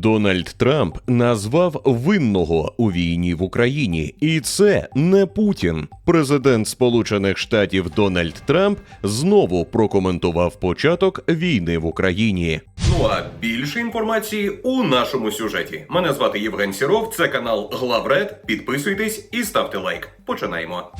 Дональд Трамп назвав винного у війні в Україні, і це не Путін. Президент Сполучених Штатів Дональд Трамп знову прокоментував початок війни в Україні. Ну а більше інформації у нашому сюжеті. Мене звати Євген Сіров, це канал Главред. Підписуйтесь і ставте лайк. Починаємо.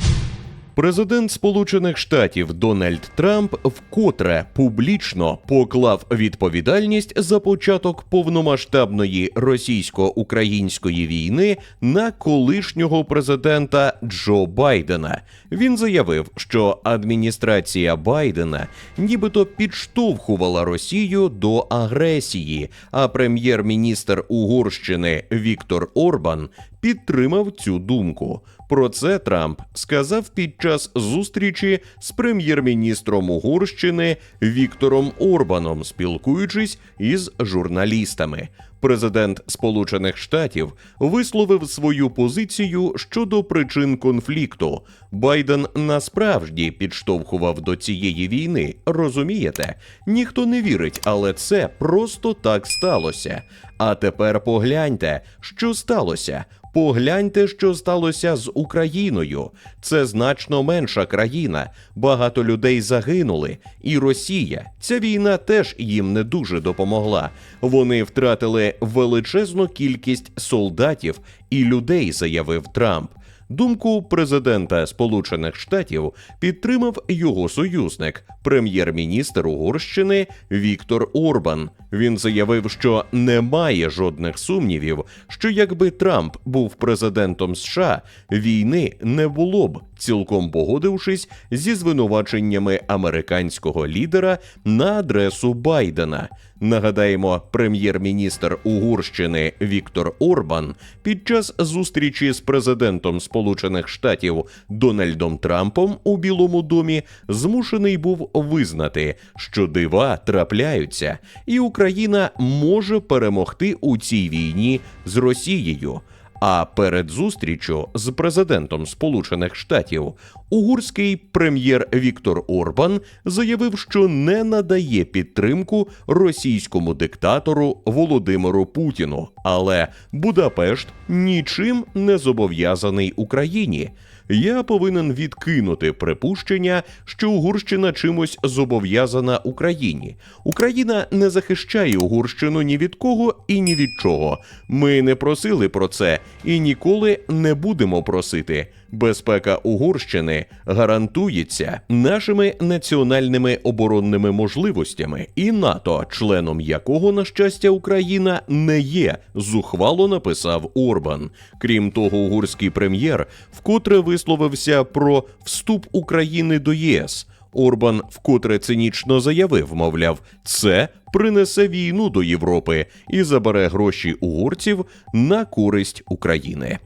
Президент Сполучених Штатів Дональд Трамп вкотре публічно поклав відповідальність за початок повномасштабної російсько-української війни на колишнього президента Джо Байдена. Він заявив, що адміністрація Байдена нібито підштовхувала Росію до агресії, а прем'єр-міністр Угорщини Віктор Орбан підтримав цю думку. Про це Трамп сказав під час зустрічі з прем'єр-міністром Угорщини Віктором Орбаном, спілкуючись із журналістами. Президент Сполучених Штатів висловив свою позицію щодо причин конфлікту. Байден насправді підштовхував до цієї війни. Розумієте? Ніхто не вірить, але це просто так сталося. А тепер погляньте, що сталося. Погляньте, що сталося з Україною. Це значно менша країна. Багато людей загинули. І Росія. Ця війна теж їм не дуже допомогла. Вони втратили величезну кількість солдатів і людей, заявив Трамп. Думку президента Сполучених Штатів підтримав його союзник, прем'єр-міністр Угорщини Віктор Орбан. Він заявив, що немає жодних сумнівів, що якби Трамп був президентом США, війни не було б, цілком погодившись зі звинуваченнями американського лідера на адресу Байдена. Нагадаємо, прем'єр-міністр Угорщини Віктор Орбан під час зустрічі з президентом Сполучених Штатів Дональдом Трампом у Білому домі змушений був визнати, що дива трапляються, і Україна може перемогти у цій війні з Росією. А перед зустрічю з президентом Сполучених Штатів угорський прем'єр Віктор Орбан заявив, що не надає підтримку російському диктатору Володимиру Путіну, але Будапешт нічим не зобов'язаний Україні. Я повинен відкинути припущення, що Угорщина чимось зобов'язана Україні. Україна не захищає Угорщину ні від кого і ні від чого. Ми не просили про це і ніколи не будемо просити. Безпека Угорщини гарантується нашими національними оборонними можливостями, і НАТО, членом якого, на щастя, Україна не є, зухвало написав Орбан. Крім того, угорський прем'єр вкотре висловився про вступ України до ЄС. Орбан вкотре цинічно заявив, мовляв, це принесе війну до Європи і забере гроші угорців на користь України.